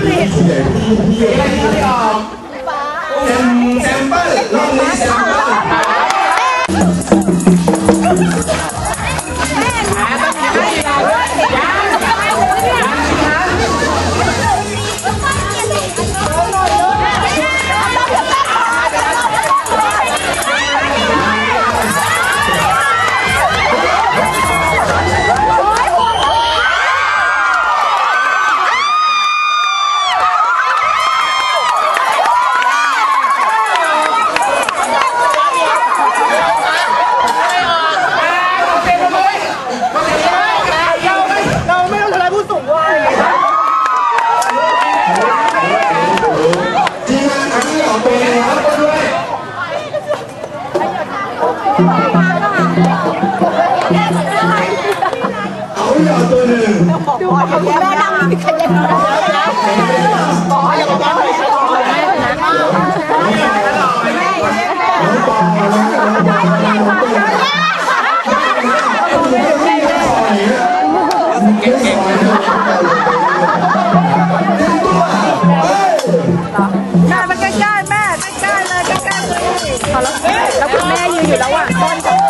เซมเซมเปิลลองนี้เซมเปิล แล้วคุณแม่ยืนอยู่ระหว่างต้น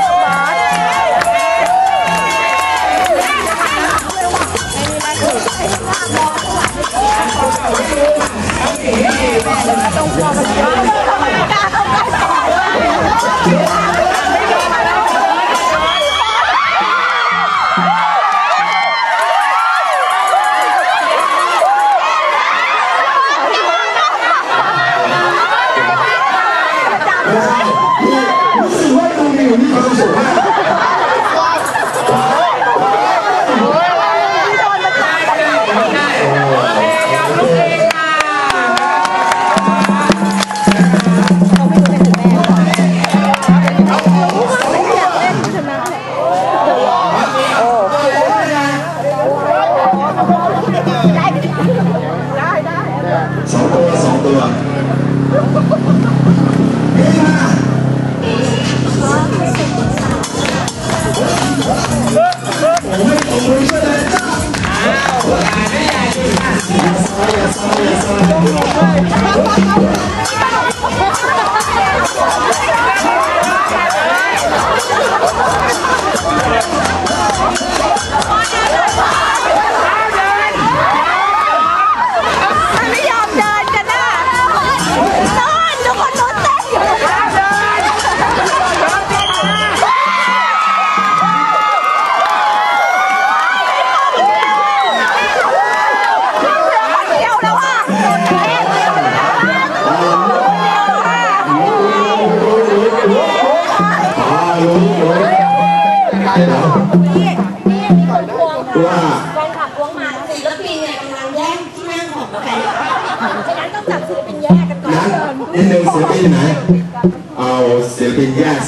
รู้สึกว่าดูมีอยู่มีความสุขมาก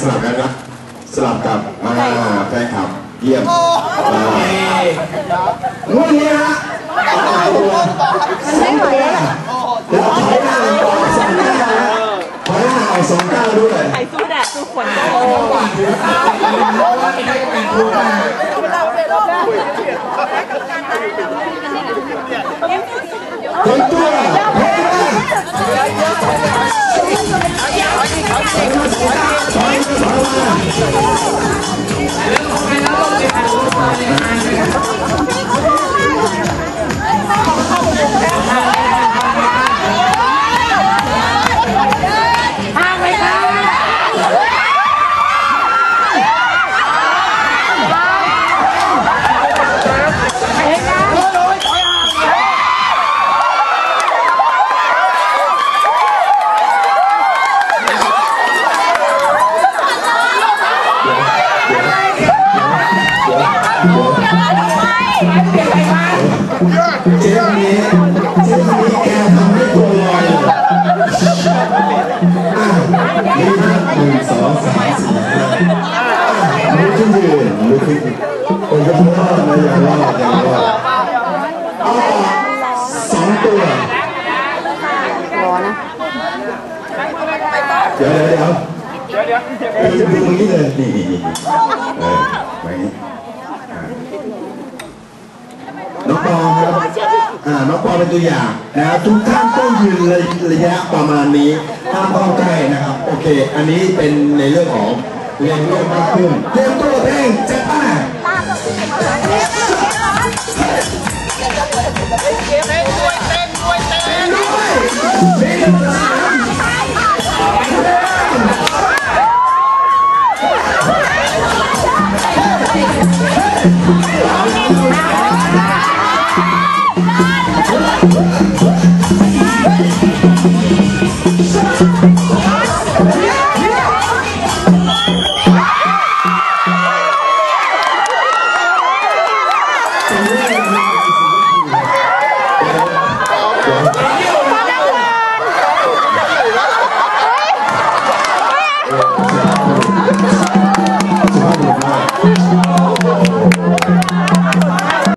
สลับกันนะสลับกับมาแฟนคลับเยี่ยมอ่างวดนี้ฮะเอาตัวสองตัวแล้วถอยหน้าออกสองเก้าถอยหน้าออกสองเก้าด้วยใครสู้แดดสู้ฝนคนตัวเฮ้ย นี่ฮะหนึ่งสองสามสี่ห้าลุกขึ้นยืนลุกขึ้นคนก็รอดนะอย่ารอดอย่ารอดอ๋อสองตัวรอนะเดี๋ยวเดี๋ยวเดี๋ยวเดี๋ยวเดี๋ยวจะดูตรงนี้เลยนี่นี่นี่เออไว้นี่อะน้องปอครับอ่าน้องปอเป็นตัวอย่างนะทุกท่านต้องยืนระยะประมาณนี้ ห้ามเข้าใกล้นะครับ โอเค อันนี้เป็นในเรื่องของเรียนรู้มากขึ้นเตรียมตัวเพลงจะป้